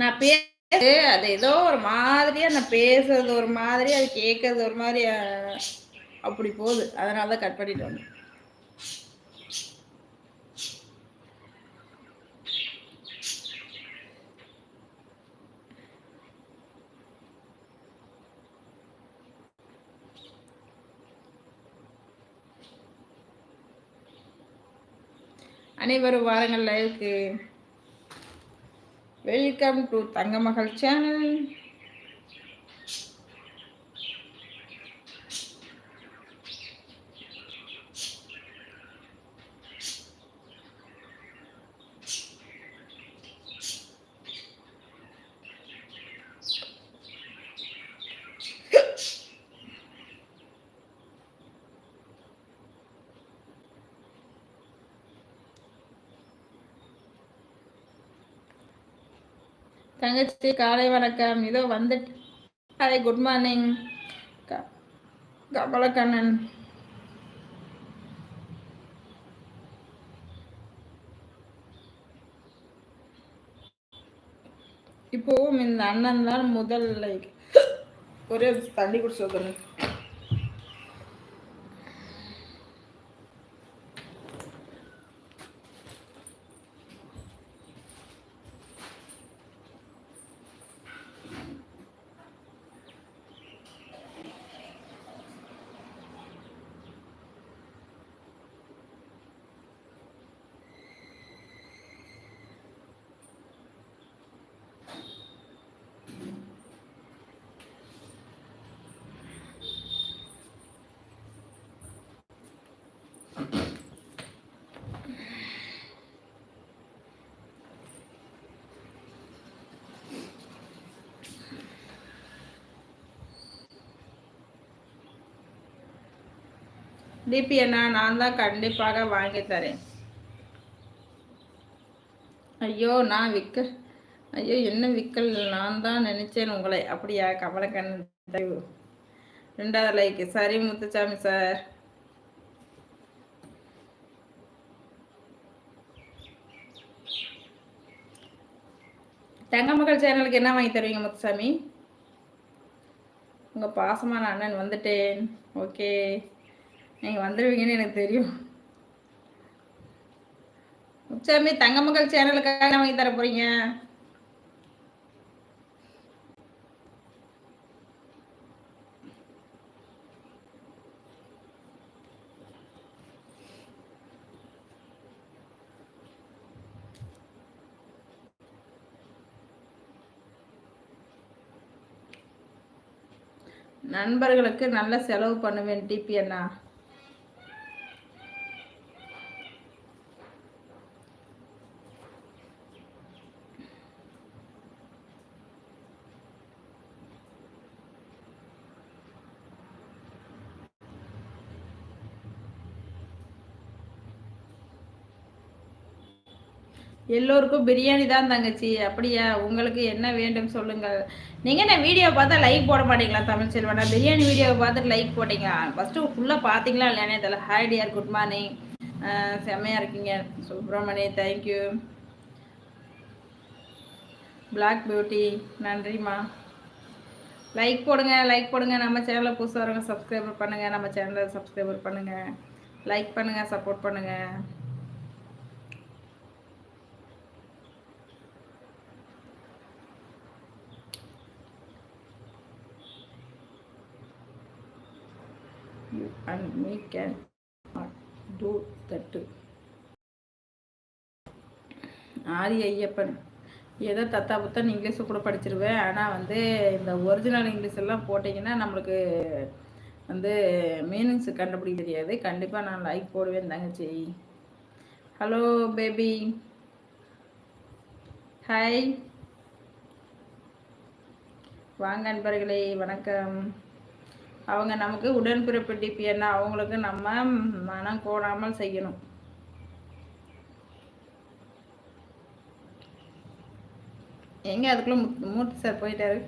நான் பேசு அது ஏதோ ஒரு மாதிரியா நான் பேசுறது ஒரு மாதிரி அது கேட்கறது ஒரு மாதிரி அப்படி போகுது. அதனால தான் கட் பண்ணிட்டு வந்தேன். அனைவரும் வாரங்கள் லைவுக்கு வெல்கம் டு தங்கமகள் சேனல் தங்கச்சி காலை வணக்கம். இதோ வந்துட்டு. Hi good morning Kamalakannan. இப்போவும் இந்த அண்ணன் தான் முதல் லைக் ஒரே தண்ணி குடிச்சு டிபி அண்ணா நான் தான் கண்டிப்பாக வாங்கி தரேன். ஐயோ நான் விற்க ஐயோ என்ன விற்கல் நான் தான் நினைச்சேன் உங்களை. அப்படியா? கமலக்கண்ணன் ரெண்டாவது லைக் சரி முத்துச்சாமி சார். தங்க மகள் சேனலுக்கு என்ன வாங்கி தருவீங்க முத்துசாமி? உங்கள் பாசமான அண்ணன் வந்துட்டேன். ஓகே. நீங்கள் வந்துடுவீங்கன்னு எனக்கு தெரியும். உச்சாமி தங்கமகள் சேனலுக்காக வாங்கி தர போறீங்க? நண்பர்களுக்கு நல்ல செலவு பண்ணுவேன் டிபி அண்ணா. எல்லோருக்கும் பிரியாணி தான் தங்கச்சி. அப்படியா? உங்களுக்கு என்ன வேண்டும் சொல்லுங்கள். நீங்கள் என்ன வீடியோ பார்த்தா லைக் போட மாட்டீங்களா தமிழ் செல்வனா? பிரியாணி வீடியோவை பார்த்துட்டு லைக் போட்டீங்க. ஃபஸ்ட்டு ஃபுல்லாக பார்த்தீங்களா இல்லையானே தெரியல. ஹாய் டியர் குட் மார்னிங் செம்மையாக இருக்கீங்க. Subramani thank you black beauty நன்றிம்மா. லைக் போடுங்க லைக் போடுங்க. நம்ம சேனலில் புதுசாக வரவங்க சப்ஸ்கிரைபர் பண்ணுங்கள் நம்ம சேனலை சப்ஸ்கிரைபர் பண்ணுங்கள் லைக் பண்ணுங்கள் சப்போர்ட் பண்ணுங்கள் you and me can not do that. Aari Ayyappan ஏதோ தத்தா புத்தன் இங்கிலீஷு கூட படிச்சிருவேன் ஆனால் வந்து இந்த ஒரிஜினல் இங்கிலீஷ் எல்லாம் போட்டிங்கன்னா நம்மளுக்கு வந்து மீனிங்ஸ் கண்டுபிடிக்க தெரியாது. கண்டிப்பாக நான் லைக் போடுவேன் தங்கச்சி. ஹலோ பேபி ஹாய் வாங்க நண்பர்களே வணக்கம். அவங்க நமக்கு உடன்பிறப்பு டிபிஎன்னா அவங்களுக்கு நம்ம மனம் கோடாமல் செய்யணும். எங்க அதுக்குள்ள மூர்த்தி சார் போயிட்டாரு?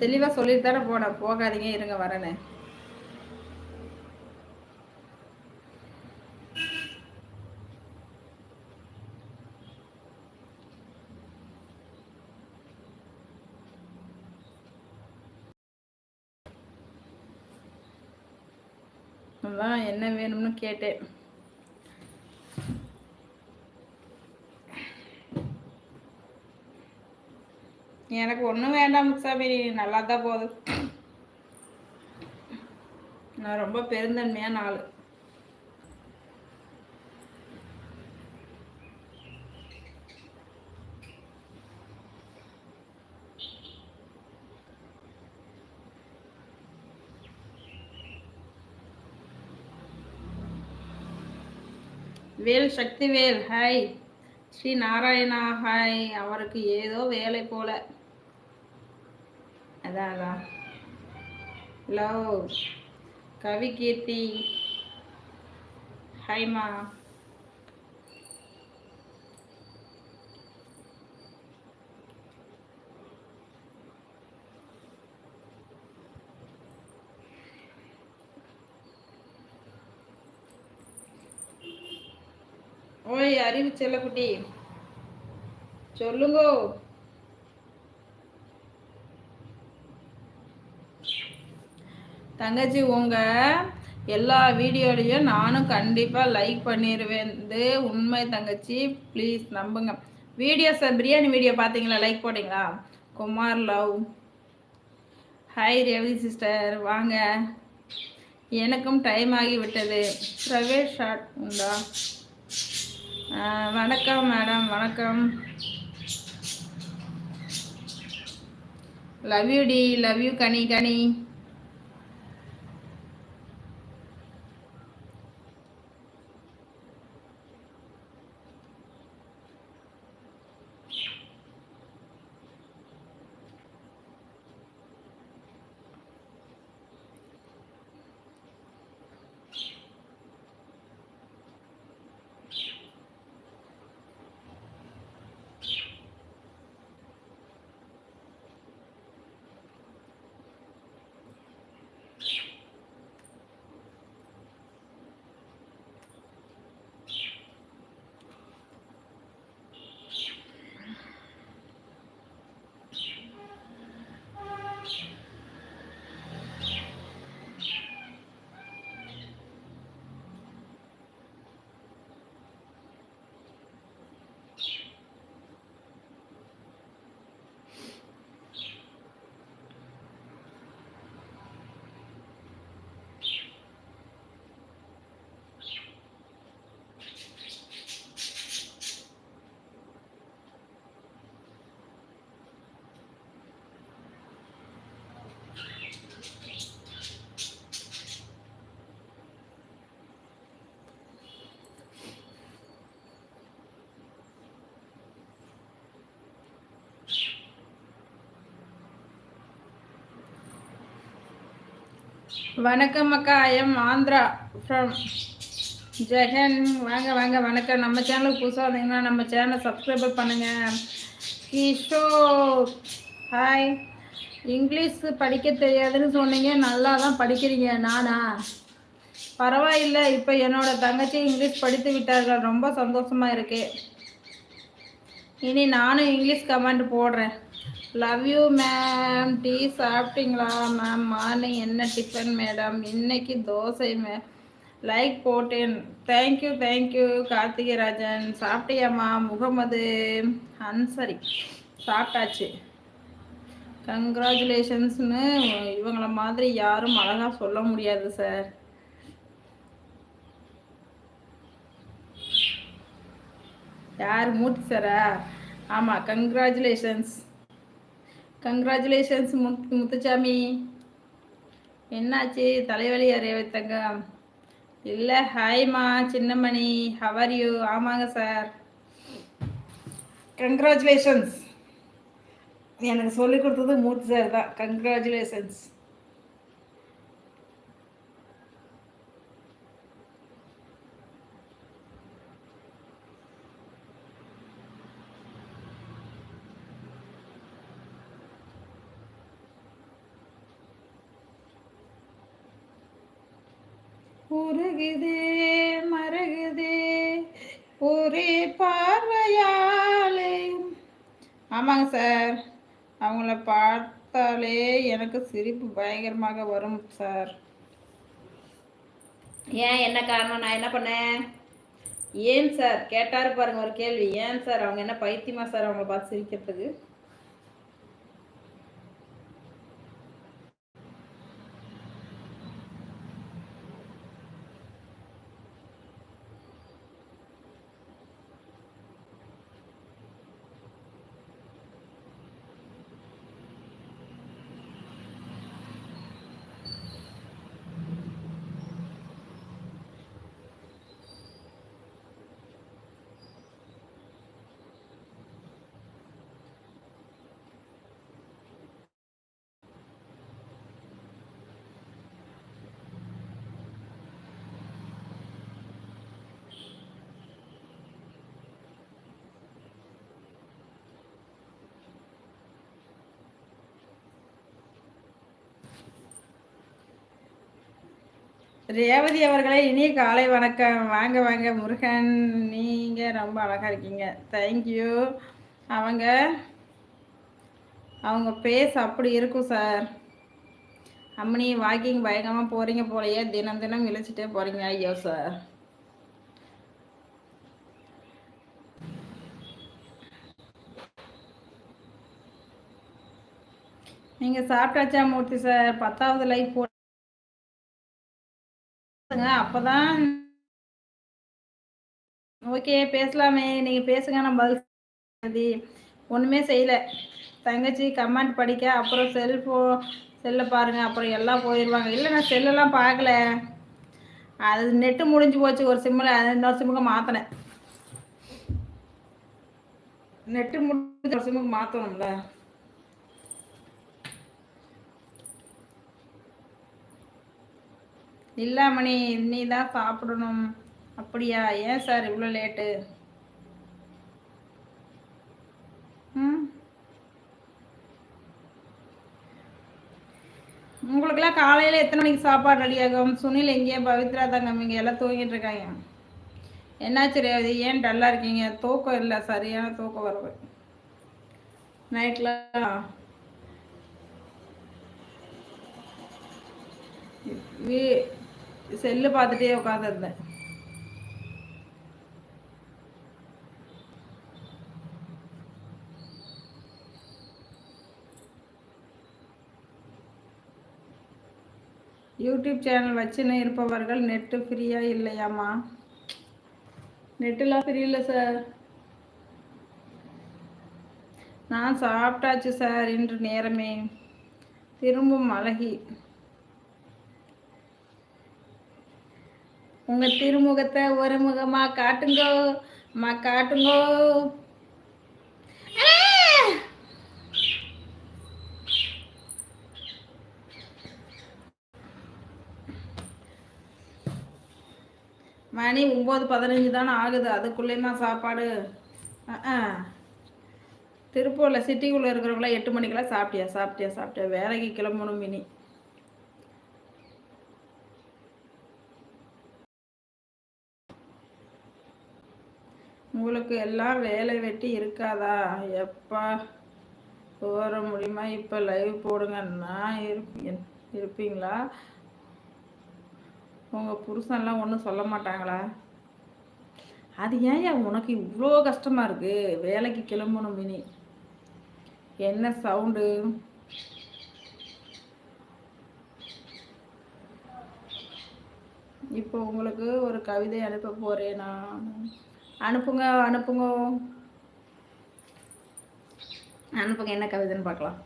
தெளிவா சொல்லிட்டு தானே போனேன். போகாதீங்க இருங்க வரேன்னு அதான் என்ன வேணும்னு கேட்டேன். எனக்கு ஒன்றும் வேண்டாம் சாமி நல்லா தான் போகுது. நான் ரொம்ப பெருந்தன்மையான ஆள். வேல் சக்தி வேல் ஹாய் ஸ்ரீ நாராயணா ஹாய் அவருக்கு ஏதோ வேலை போல. அதான் அதான். லவ் கவி கீர்த்தி. ஹாய்மா ஓய் அறிவு செல்லக்குட்டி. சொல்லுங்கோ. தங்கச்சி உங்க எல்லா வீடியோலையும் நானும் கண்டிப்பாக லைக் பண்ணிடுவேன் உண்மை தங்கச்சி ப்ளீஸ் நம்புங்க. வீடியோஸ் பிரியாணி வீடியோ பார்த்தீங்களா லைக் போட்டிங்களா? Kumar love hi Ravi sister வாங்க. எனக்கும் டைம் ஆகி விட்டது. ப்ரைவேட் ஷாட் உண்டா? வணக்கம் மேடம் வணக்கம். லவ் யூ டி லவ் யூ கனி கனி. வணக்கம் அக்கா எம் ஆந்திரா ஃப்ரம் ஜெகன் வாங்க வாங்க வணக்கம். நம்ம சேனலுக்கு புதுசாக வந்தீங்கன்னா நம்ம சேனலை சப்ஸ்கிரைப் பண்ணுங்கள் கிஷோர் ஹாய் இங்கிலீஷ் படிக்க தெரியாதுன்னு சொன்னீங்க. நல்லா தான் படிக்கிறீங்க. நானா? பரவாயில்லை. இப்போ என்னோட தங்கச்சி இங்கிலீஷ் படித்து விட்டார்கள். ரொம்ப சந்தோஷமாக இருக்கு. இனி நானும் இங்கிலீஷ் கமெண்ட் போடுறேன். லவ் யூ மேம் டீ சாப்பிட்டீங்களா மேம் மார்னிங் என்ன டிஃபன் மேடம் இன்னைக்கு தோசை மே லைக் போட்டேன். Thank you thank you Karthikarajan சாப்பிட்டியாம்மா Mohammed Ansari சாப்பிட்டாச்சு. கங்க்ராச்சுலேஷன்ஸ்னு இவங்கள மாதிரி யாரும் அழகாக சொல்ல முடியாது சார் யார் மூர்த்தி சாரா ஆமாம் கங்க்ராச்சுலேஷன்ஸ் கங்க்ராச்சுலேஷன்ஸ் முத்து முத்துச்சாமி என்னாச்சு? தலைவலி ரேவத்தங்க இல்லை ஹாய்மா சின்னமணி. ஹவர் யூ ஆமாங்க சார் கங்க்ராச்சுலேஷன்ஸ் எனக்கு சொல்லிக் கொடுத்தது மூர்த்தி சார் தான். கங்க்ராச்சுலேஷன்ஸ் மறகுதே மருகுதே. ஒரே பார்வையாலே ஆமாங்க சார். அவங்கள பார்த்தாலே எனக்கு சிரிப்பு பயங்கரமாக வரும் சார். ஏன் என்ன காரணம்? நான் என்ன பண்ணேன்? ஏன் சார்? கேட்டாரு பாருங்க ஒரு கேள்வி. ஏன் சார்? அவங்க என்ன பைத்தியமா சார் அவங்கள பார்த்து சிரிக்கிறதுக்கு? ரேவதி அவர்களே இனிய காலை வணக்கம். வாங்க வாங்க முருகன் நீங்கள் ரொம்ப அழகாக இருக்கீங்க. தேங்க்யூ அவங்க அவங்க பேஸ் அப்படி இருக்கும் சார் அம்மனி வாக்கிங் பயங்கரமாக போகிறீங்க போலையே. தினம் தினம் இழைச்சிட்டே போகிறீங்க ஐயோ சார் நீங்கள் சாப்பிட்டாச்சா மூர்த்தி சார் பத்தாவது லைஃப் போ அப்பதான் ஓகே பேசலாமே. நீங்க பேசுங்க நான் பதில் ஒண்ணுமே செய்யல. தங்கச்சி கமெண்ட் படிக்க அப்புறம் செல்போ செல்ல பாருங்க. அப்புறம் எல்லாம் போயிடுவாங்க இல்லை நான் செல்லெல்லாம் பார்க்கல. அது நெட்டு முடிஞ்சு போச்சு. ஒரு சிம்மில் இன்னொரு சிம்முக்கு மாற்றினேன் நெட்டு முடிஞ்சு ஒரு சிம்முக்கு மாற்றணும்ல நில்லாமணி மணி நீ தான் சாப்பிடணும். அப்படியா? ஏன் சார் இவ்வளோ லேட்டு ம். உங்களுக்கெல்லாம் காலையில் எத்தனை மணிக்கு சாப்பாடு ரெடி ஆகும்? சுனில் எங்கேயா பவித்ரா தங்கம் இங்கே எல்லாம் தூங்கிட்டு இருக்காங்க. என்னாச்சு ரேவதி? ஏன் டல்லாக இருக்கீங்க? தூக்கம் இல்லை சரியான தூக்கம் வரவு நைட்டில் வீ செல்லு பார்த்துட்டே உட்காந்துருந்தேன் யூடியூப் சேனல் வச்சுன்னு இருப்பவர்கள் நெட்டு ஃப்ரீயா இல்லையாம்மா? நெட்டுலாம் ஃப்ரீ இல்லை சார் நான் சாப்பிட்டாச்சு சார் இன்று நேரமே. திரும்பும் அழகி. உங்க திருமுகத்தை ஒரு முகமா காட்டுங்கோ. அம்மா காட்டுங்கோ. மணி ஒம்பது பதினஞ்சு தானே ஆகுது. அதுக்குள்ளேயுமா சாப்பாடு? திருப்பூரில் சிட்டிக்குள்ளே இருக்கிறவங்களாம் எட்டு மணிக்கெல்லாம் சாப்பிட்டியா? சாப்பிட்டியா சாப்பிட்டியா? வேலைக்கு கிளம்பணும் மினி. உங்களுக்கு எல்லாம் வேலை வெட்டி இருக்காதா? எப்பா போகிற முடியுமா? இப்போ லைவ் போடுங்க. நான் இருப்பீங்க இருப்பீங்களா? உங்கள் புருஷன்லாம் ஒன்றும் சொல்ல மாட்டாங்களா? அது ஏன் உனக்கு இவ்வளோ கஷ்டமாக இருக்குது வேலைக்கு கிளம்பணும் மினி. என்ன சவுண்டு? இப்போ உங்களுக்கு ஒரு கவிதை அனுப்ப போகிறேன் நான். அனுப்புங்க அனுப்புங்க. அனுப்புங்க என்ன கவிதைன்னு பார்க்கலாம்.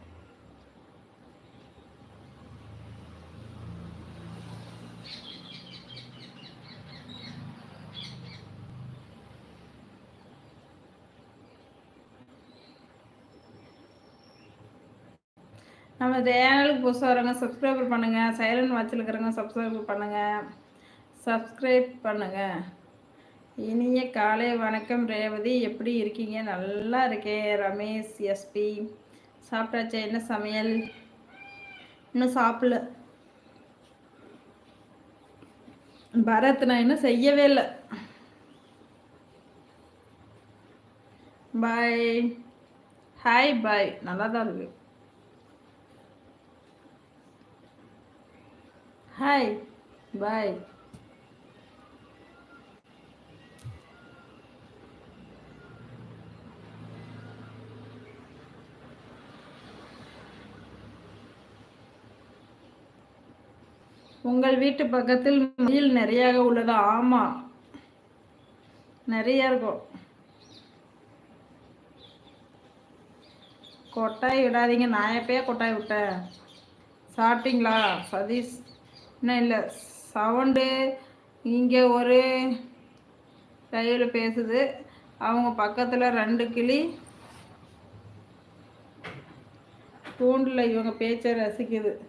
நம்ம சேனலுக்கு புதுசாக வரவங்க சப்ஸ்கிரைபர் பண்ணுங்கள் சைலண்ட் வச்சுருக்கிறவங்க சப்ஸ்கிரைப் பண்ணுங்கள் சப்ஸ்கிரைப் பண்ணுங்கள் இனிய காலை வணக்கம் ரேவதி. எப்படி இருக்கீங்க? நல்லா இருக்கேன் ரமேஷ் எஸ்பி. சாப்பிட்டாச்சா? என்ன சமையல்? இன்னும் சாப்பிடல. பரத் நான் இன்னும் செய்யவே இல்லை. பாய் ஹாய் பாய் நல்லா தான் இருக்கு. ஹாய் பாய் உங்கள் வீட்டு பக்கத்தில் மயில் நிறையாக உள்ளதா? ஆமா. நிறைய இருக்கும். கொட்டாய் விடாதீங்க. நான் எப்பயே கொட்டாய் விட்டேன்? சாப்பிட்டீங்களா? சதீஷ். இன்னும் இல்லை. சவுண்டு இங்கே ஒரு கையில் பேசுது. அவங்க பக்கத்தில் ரெண்டு கிளி. தூண்டில் இவங்க பேச்சை ரசிக்குது.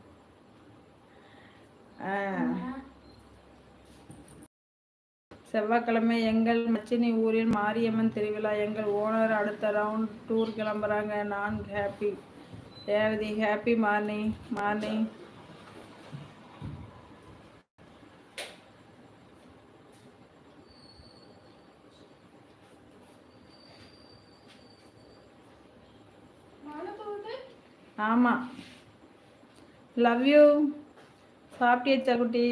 செவ்வாய்க்கிழமை எங்கள் மச்சினி ஊரில் மாரியம்மன் திருவிழா. எங்கள் ஓனர் அடுத்த ரவுண்ட் டூர் கிளம்புறாங்க. நான் happy Revathi happy morning morning. ஆமாம் லவ் யூ சாப்பிட்டியாச்சா குட்டி?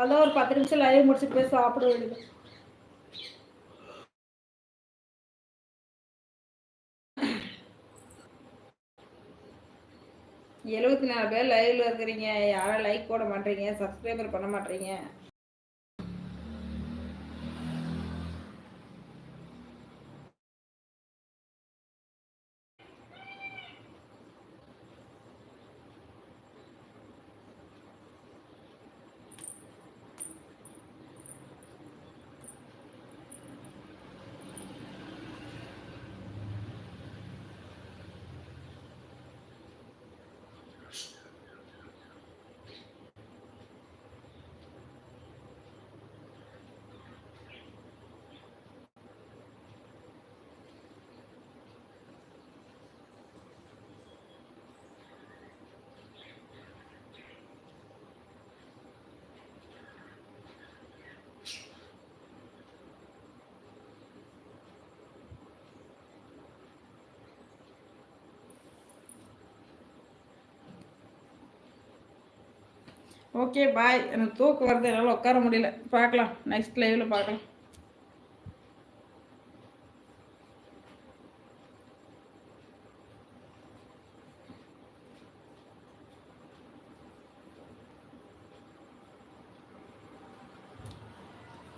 அதான் ஒரு பத்து நிமிஷம் லைவ் முடிச்சுட்டு போய் சாப்பிட வேண்டியது. எழுபத்தி நாலு பேர் லைவ்ல இருக்கிறீங்க. யாரும் லைக் போட மாட்டீங்க. சப்ஸ்கிரைபர் பண்ண மாட்டீங்க. ஓகே பாய் எனக்கு தூக்கு வருது என்னால் உட்கார முடியல. பார்க்கலாம். நெக்ஸ்ட் லைவில் பார்க்கலாம்.